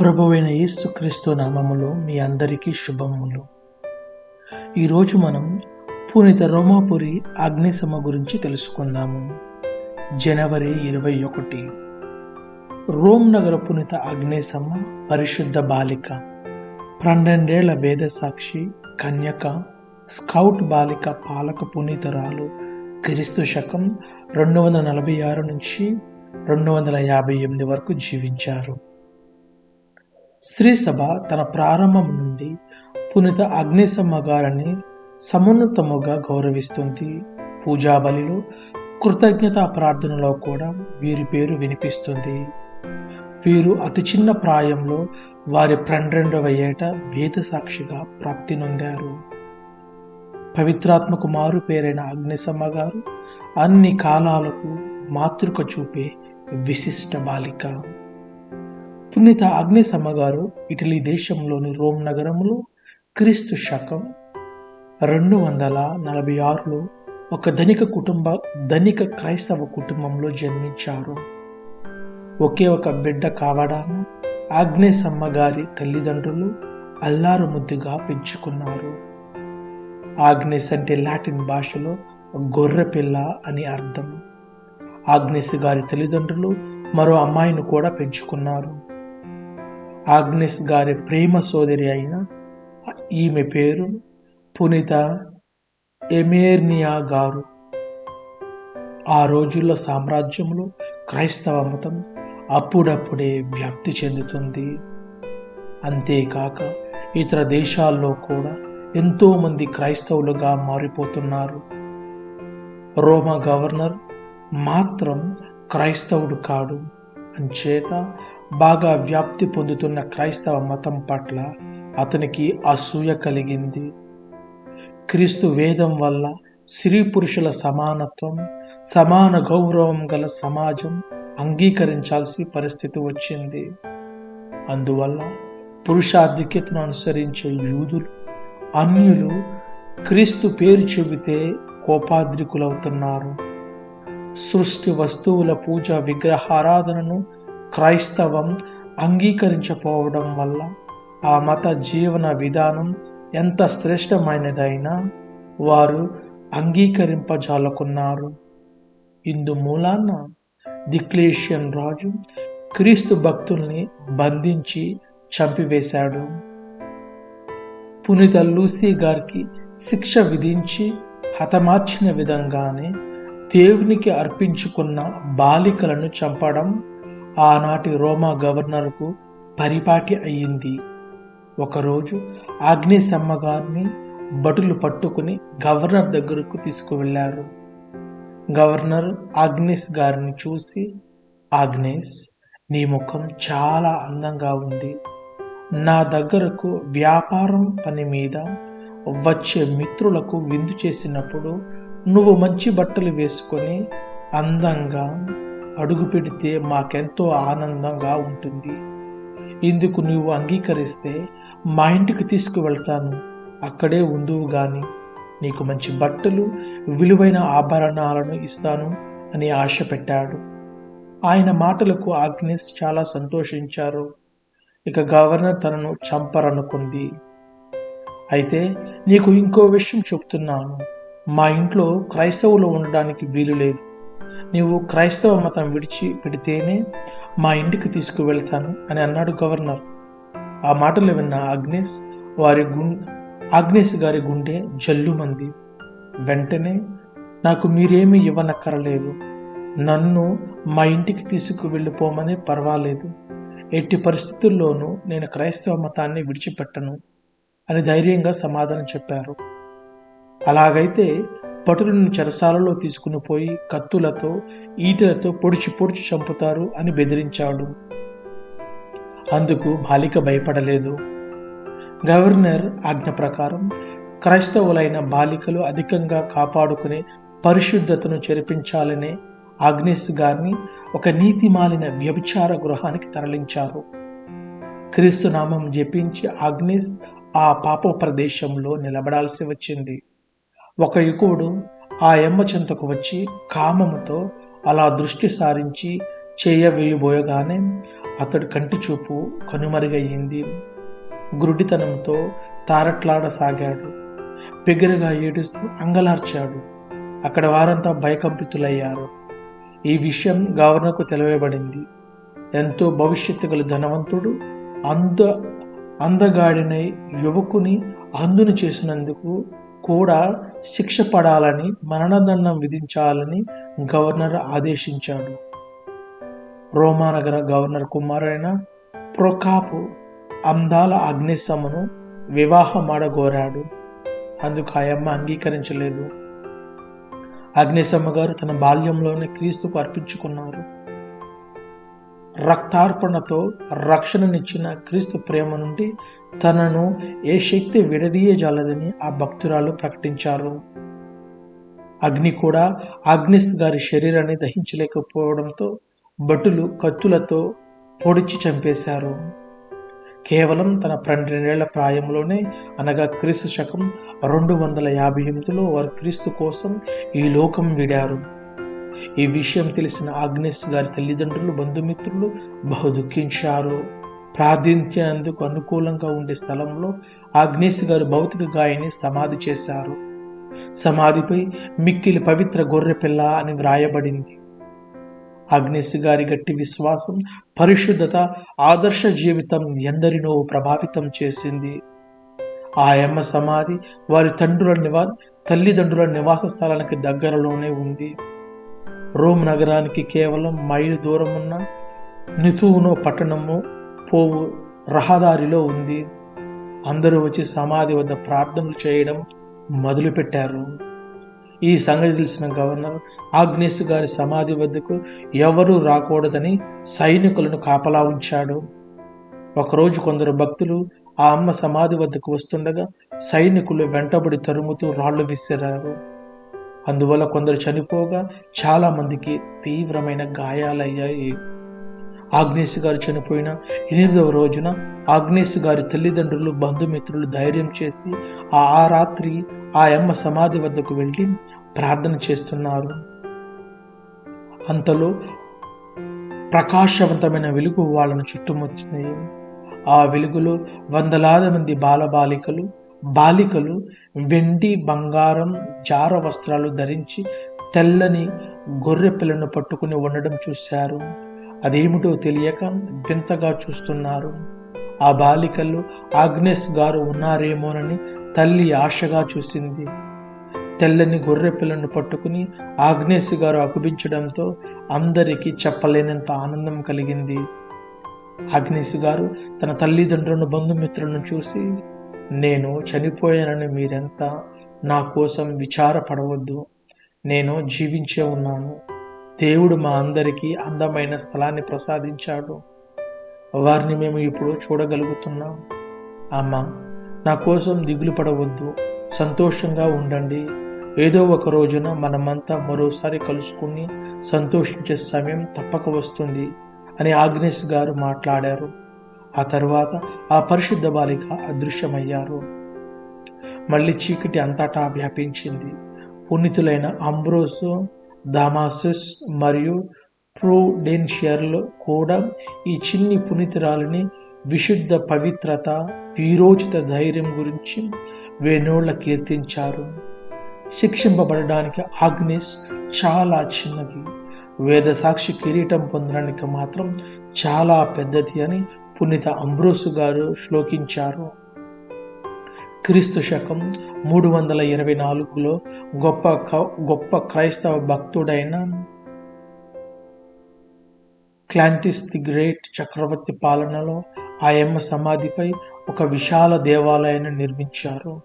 ప్రభువైన యేసుక్రీస్తు నామములో మీ అందరికీ శుభములు. ఈరోజు మనం పునీత రోమాపురి అగ్నిశమ గురించి తెలుసుకుందాము. జనవరి ఇరవై ఒకటి. రోమ్ నగర పునీత అగ్నేశమ్మ పరిశుద్ధ బాలిక పన్నెండేళ్ళ వేద సాక్షి కన్యక స్కౌట్ బాలిక పాలక పునీతరాలు క్రీస్తు శకం రెండు వందల నలభై ఆరు నుంచి రెండు వందల యాభై ఎనిమిది వరకు జీవించారు. స్త్రీ సభ తన ప్రారంభం నుండి పునీత అగ్నిసమ్మ గారిని సమున్నతముగా గౌరవిస్తుంది. పూజా బలిలో కృతజ్ఞతా ప్రార్థనలో కూడా వీరి పేరు వినిపిస్తుంది. వీరు అతి చిన్న ప్రాయంలో వారి పన్నెండవ ఏట వేద సాక్షిగా ప్రాప్తి నొందారు. పవిత్రాత్మకు మారు పేరైన అగ్నిసమ్మ గారు అన్ని కాలాలకు మాతృక చూపే విశిష్ట బాలిక. పునీత అగ్నిసమ్మ గారు ఇటలీ దేశంలోని రోమ్ నగరంలో క్రీస్తు శకం రెండు వందల నలభై ఆరులో ఒక ధనిక కుటుంబ ధనిక క్రైస్తవ కుటుంబంలో జన్మించారు. ఒకే ఒక బిడ్డ కావడాన ఆగ్నేసమ్మ గారి తల్లిదండ్రులు అల్లారు ముద్దుగా పెంచుకున్నారు. ఆగ్నేస్ అంటే లాటిన్ భాషలో గొర్రె పిల్ల అని అర్థం. ఆగ్నేస్ గారి తల్లిదండ్రులు మరో అమ్మాయిని కూడా పెంచుకున్నారు. ఆగ్నేస్ గారి ప్రేమ సోదరి అయిన ఈమె పేరు పునీత ఎమేర్నియా గారు. ఆ రోజుల్లో సామ్రాజ్యంలో క్రైస్తవ మతం అప్పుడప్పుడే వ్యాప్తి చెందుతుంది. అంతేకాక ఇతర దేశాల్లో కూడా ఎంతోమంది క్రైస్తవులుగా మారిపోతున్నారు. రోమా గవర్నర్ మాత్రం క్రైస్తవుడు కాడు. అంచేత బాగా వ్యాప్తి పొందుతున్న క్రైస్తవ మతం పట్ల అతనికి అసూయ కలిగింది. క్రీస్తు వేదం వల్ల స్త్రీ పురుషుల సమానత్వం సమాన గౌరవం గల సమాజం అంగీకరించాల్సి పరిస్థితి వచ్చింది. అందువల్ల పురుషాధిక్యతను అనుసరించే యూదులు అన్యులు క్రీస్తు పేరు చెబితే కోపాద్రికులవుతున్నారు. సృష్టి వస్తువుల పూజ విగ్రహారాధనను క్రైస్తవం అంగీకరించపోవడం వల్ల ఆ మత జీవన విధానం ఎంత శ్రేష్టమైనదైనా వారు అంగీకరింపజాలకున్నారు. ఇందు మూలాన దిక్లేషియన్ రాజు క్రీస్తు భక్తుల్ని బంధించి చంపివేశాడు. పునీత లూసీ గారికి శిక్ష విధించి హతమార్చిన విధంగానే దేవునికి అర్పించుకున్న బాలికలను చంపడం ఆనాటి రోమా గవర్నర్కు పరిపాటి అయ్యింది. ఒకరోజు ఆగ్నేశమ్మ గారిని భటులు పట్టుకుని గవర్నర్ దగ్గరకు తీసుకువెళ్ళారు. గవర్నర్ ఆగ్నేస్ గారిని చూసి ఆగ్నేస్ నీ ముఖం చాలా అందంగా ఉంది. నా దగ్గరకు వ్యాపారం పని మీద వచ్చే మిత్రులకు విందు చేసినప్పుడు నువ్వు మంచి బట్టలు వేసుకొని అందంగా అడుగు పెడితే మాకెంతో ఆనందంగా ఉంటుంది. ఇందుకు నువ్వు అంగీకరిస్తే మా ఇంటికి తీసుకువెళ్తాను. అక్కడే ఉందువు గాని. నీకు మంచి బట్టలు విలువైన ఆభరణాలను ఇస్తాను అని ఆశ పెట్టాడు. ఆయన మాటలకు ఆగ్నేస్ చాలా సంతోషించారు. ఇక గవర్నర్ తనను చంపరనుకుంది. అయితే నీకు ఇంకో విషయం చెప్తున్నాను. మా ఇంట్లో క్రైస్తవులు ఉండడానికి వీలు లేదు. నీవు క్రైస్తవ మతం విడిచి పెడితేనే మా ఇంటికి తీసుకువెళ్తాను అని అన్నాడు గవర్నర్. ఆ మాటలు విన్న ఆగ్నేస్ వారి గు ఆగ్నేష్ గారి గుండె జల్లుమంది. వెంటనే నాకు మీరేమీ ఇవ్వనక్కరలేదు. నన్ను మా ఇంటికి తీసుకువెళ్ళిపోమని పర్వాలేదు. ఎట్టి పరిస్థితుల్లోనూ నేను క్రైస్తవ మతాన్ని విడిచిపెట్టను అని ధైర్యంగా సమాధానం చెప్పారు. అలాగైతే పటులను చెరసాలలో తీసుకుని పోయి కత్తులతో ఈటలతో పొడిచి పొడిచి చంపుతారు అని బెదిరించాడు. అందుకు బాలిక భయపడలేదు. గవర్నర్ ఆజ్ఞ ప్రకారం క్రైస్తవులైన బాలికలు అధికంగా కాపాడుకునే పరిశుద్ధతను చెరిపించాలనే ఆగ్నేస్ గారిని ఒక నీతిమాలిన వ్యభిచార గృహానికి తరలించారు. క్రీస్తు నామం జపించి ఆగ్నేస్ ఆ పాప ప్రదేశంలో నిలబడాల్సి వచ్చింది. ఒక యుకుడు ఆ ఎమ్మ చెంతకు వచ్చి కామముతో అలా దృష్టి సారించి చేయవేయబోయగానే అతడి కంటి చూపు కనుమరుగయ్యింది. గురుడితనంతో తారట్లాడసాగాడు. బిగ్గరగా ఏడుస్తూ అంగలార్చాడు. అక్కడ వారంతా భయకంపితులయ్యారు. ఈ విషయం గవర్నర్కు తెలియబడింది. ఎంతో భవిష్యత్తు గల ధనవంతుడు అంద అందగాడినై యువకుని అందుని చేసినందుకు కూడా శిక్ష పడాలని మరణదండం విధించాలని గవర్నర్ ఆదేశించాడు. రోమానగర గవర్నర్ కుమారైన ప్రొకాపు అందాల అగ్నిశమను వివాహమాడగోరాడు. అందుకు ఆయమ్మ అంగీకరించలేదు. అగ్నిశమ్మ గారు తన బాల్యంలోనే క్రీస్తుకు అర్పించుకున్నారు. రక్తార్పణతో రక్షణనిచ్చిన క్రీస్తు ప్రేమ నుండి తనను ఏ శక్తి విడదీయజాలదని ఆ భక్తురాలు ప్రకటించారు. అగ్ని కూడా ఆగ్నిస్ గారి శరీరాన్ని దహించలేకపోవడంతో భటులు కత్తులతో పొడిచి చంపేశారు. కేవలం తన పన్నెండేళ్ళ ప్రాయంలోనే అనగా క్రీస్తు శకం రెండు వందల యాభై ఎనిమిదిలో వారు క్రీస్తు కోసం ఈ లోకం విడారు. ఈ విషయం తెలిసిన ఆగ్నేస్ గారి తల్లిదండ్రులు బంధుమిత్రులు బహు దుఃఖించారు. ప్రార్థించేందుకు అనుకూలంగా ఉండే స్థలంలో ఆగ్నేస్ గారు భౌతిక గాయని సమాధి చేశారు. సమాధిపై మిక్కిలి పవిత్ర గొర్రెపిల్ల అని వ్రాయబడింది. అగ్నేస్ గారి గట్టి విశ్వాసం పరిశుద్ధత ఆదర్శ జీవితం ఎందరినో ప్రభావితం చేసింది. ఆయమ్మ సమాధి వారి తండ్రుల నివా తల్లిదండ్రుల నివాస స్థలానికి దగ్గరలోనే ఉంది. రోమ్ నగరానికి కేవలం మైలు దూరం ఉన్న నితువునో పట్టణము పోవు రహదారిలో ఉంది. అందరూ వచ్చి సమాధి వద్ద ప్రార్థనలు చేయడం మొదలుపెట్టారు. ఈ సంగతి తెలిసిన గవర్నర్ ఆగ్నేస్ గారి సమాధి వద్దకు ఎవరూ రాకూడదని సైనికులను కాపలా ఉంచాడు. ఒకరోజు కొందరు భక్తులు ఆ అమ్మ సమాధి వద్దకు వస్తుండగా సైనికులు వెంటబడి తరుముతూ రాళ్ళు విసిరారు. అందువల్ల కొందరు చనిపోగా చాలామందికి తీవ్రమైన గాయాలయ్యాయి. ఆగ్నేస్ గారు చనిపోయిన ఎనిమిదవ రోజున ఆగ్నేస్ గారి తల్లిదండ్రులు బంధుమిత్రులు ధైర్యం చేసి ఆ ఆ రాత్రి ఆ అమ్మ సమాధి వద్దకు వెళ్ళి ప్రార్థన చేస్తున్నారు. అంతలో ప్రకాశవంతమైన వెలుగు వాళ్ళను చుట్టుముచ్చినాయి ఆ వెలుగులో వందలాది మంది బాలబాలికలు బాలికలు వెండి బంగారం జార వస్త్రాలు ధరించి తెల్లని గొర్రె పిల్లను పట్టుకుని ఉండడం చూశారు. అదేమిటో తెలియక వింతగా చూస్తున్నారు. ఆ బాలికలు ఆగ్నేస్ గారు ఉన్నారేమోనని తల్లి ఆశగా చూసింది. తెల్లని గొర్రె పిల్లను పట్టుకుని ఆగ్నేస్ గారు అకుపించడంతో అందరికీ చెప్పలేనంత ఆనందం కలిగింది. ఆగ్నేసి గారు తన తల్లిదండ్రులను బంధుమిత్రులను చూసి నేను చనిపోయానని మీరెంత నా కోసం విచారపడవద్దు. నేను జీవించే ఉన్నాను. దేవుడు మా అందరికీ అందమైన స్థలాన్ని ప్రసాదించాడు. వారిని మేము ఇప్పుడు చూడగలుగుతున్నాం. అమ్మ నా కోసం దిగులు పడవద్దు. సంతోషంగా ఉండండి. ఏదో ఒక రోజున మనమంతా మరోసారి కలుసుకుని సంతోషించే సమయం తప్పక వస్తుంది అని ఆగ్నేష్ గారు మాట్లాడారు. ఆ తర్వాత ఆ పరిశుద్ధ బాలిక అదృశ్యమయ్యారు. మళ్ళీ చీకటి అంతటా వ్యాపించింది. పునీతులైన అంబ్రోసు దామాసస్ మరియు ప్రూడెన్షియర్లు కూడా ఈ చిన్ని పునీతురాలని విశుద్ధ పవిత్రత వీరోచిత ధైర్యం గురించి వేణోళ్ళ కీర్తించారు. శిక్షింపబడడానికి ఆగ్నేస్ చాలా చిన్నది. వేదసాక్షి కిరీటం పొందడానికి మాత్రం చాలా పెద్దది అని పునీత అంబ్రోసు గారు శ్లోకించారు. క్రీస్తు శకం మూడు వందల ఇరవై నాలుగులో గొప్ప గొప్ప క్రైస్తవ భక్తుడైన క్లాంటిస్ ది గ్రేట్ చక్రవర్తి పాలనలో ఆయమ్మ సమాధిపై ఒక విశాల దేవాలయాన్ని నిర్మించారు.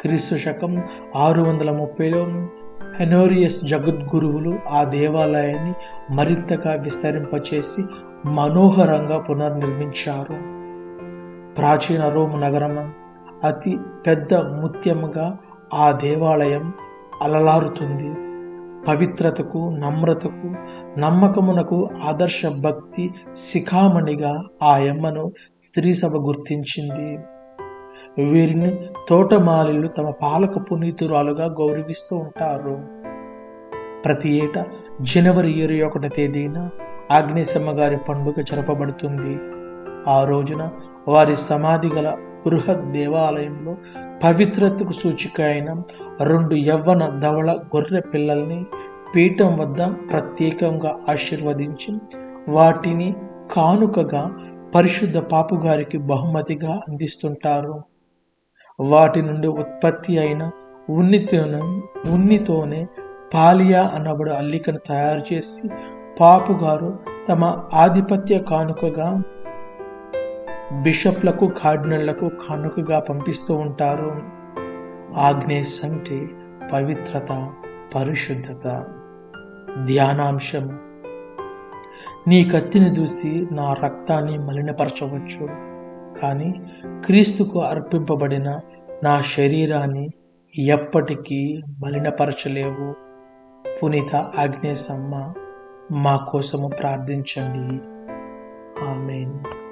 క్రీస్తు శకం ఆరు వందల ముప్పైలో హెనోరియస్ జగద్గురువులు ఆ దేవాలయాన్ని మరింతగా విస్తరింపచేసి మనోహరంగా పునర్నిర్మించారు. ప్రాచీన రోమ్ నగరం అతి పెద్ద ముత్యముగా ఆ దేవాలయం అలలారుతుంది. పవిత్రతకు నమ్రతకు నమ్మకమునకు ఆదర్శ భక్తి శిఖామణిగా ఆ యమ్మను స్త్రీ సభ గుర్తించింది. వీరిని తోటమాలిలు తమ పాలక పునీతురాలుగా గౌరవిస్తూ ఉంటారు. ప్రతి ఏటా జనవరి ఇరవై ఒకటి తేదీన ఆగ్నేశమ్మ గారి పండుగ జరపబడుతుంది. ఆ రోజున వారి సమాధి గల బృహత్ దేవాలయంలో పవిత్రతకు సూచిక అయిన రెండు యవ్వన ధవళ గొర్రె పిల్లల్ని పీఠం వద్ద ప్రత్యేకంగా ఆశీర్వదించి వాటిని కానుకగా పరిశుద్ధ పాపుగారికి బహుమతిగా అందిస్తుంటారు. వాటి నుండి ఉత్పత్తి అయిన ఉన్నితోనే ఉన్నితోనే పాలియా అనబడు అల్లికను తయారు చేసి పాపుగారు తమ ఆధిపత్య కానుకగా బిషప్లకు కార్డినళ్ళకు కానుకగా పంపిస్తూ ఉంటారు. ఆగ్నేస్ అంటే పవిత్రత పరిశుద్ధత. ధ్యానాంశం. నీ కత్తిని దూసి నా రక్తాన్ని మలినపరచవచ్చు. కానీ క్రీస్తుకు అర్పింపబడిన నా శరీరాన్ని ఎప్పటికీ మలినపరచలేవు. పునీత ఆగ్నేసమ్మ మా కోసము ప్రార్థించండి. ఆమెన్.